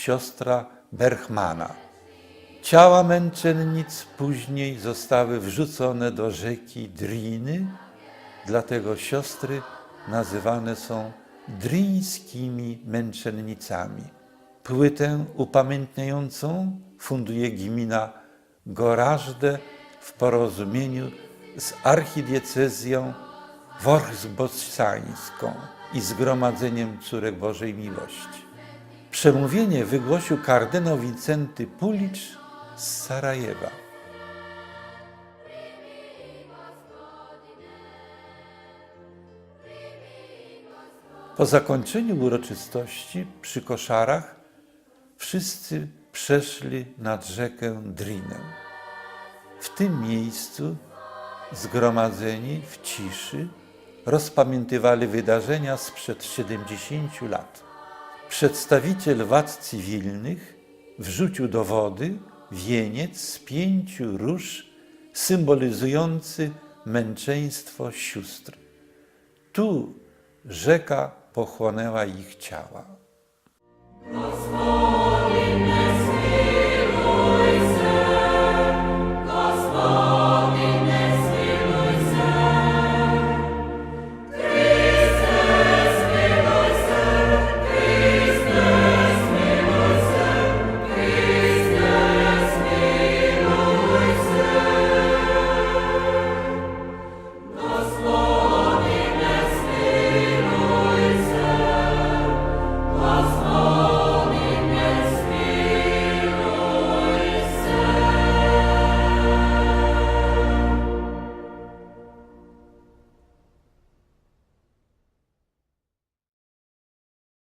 siostra Berchmana. Ciała męczennic później zostały wrzucone do rzeki Driny, dlatego siostry nazywane są drińskimi męczennicami. Płytę upamiętniającą funduje gmina Gorażde w porozumieniu z archidiecezją worzboszańską i Zgromadzeniem Córek Bożej Miłości. Przemówienie wygłosił kardynał Wincenty Pulicz z Sarajewa. Po zakończeniu uroczystości przy koszarach wszyscy przeszli nad rzekę Drinę. W tym miejscu zgromadzeni w ciszy rozpamiętywali wydarzenia sprzed 70 lat przedstawiciel władz cywilnych wrzucił do wody wieniec z pięciu róż symbolizujący męczeństwo sióstr. Tu rzeka pochłonęła ich ciała.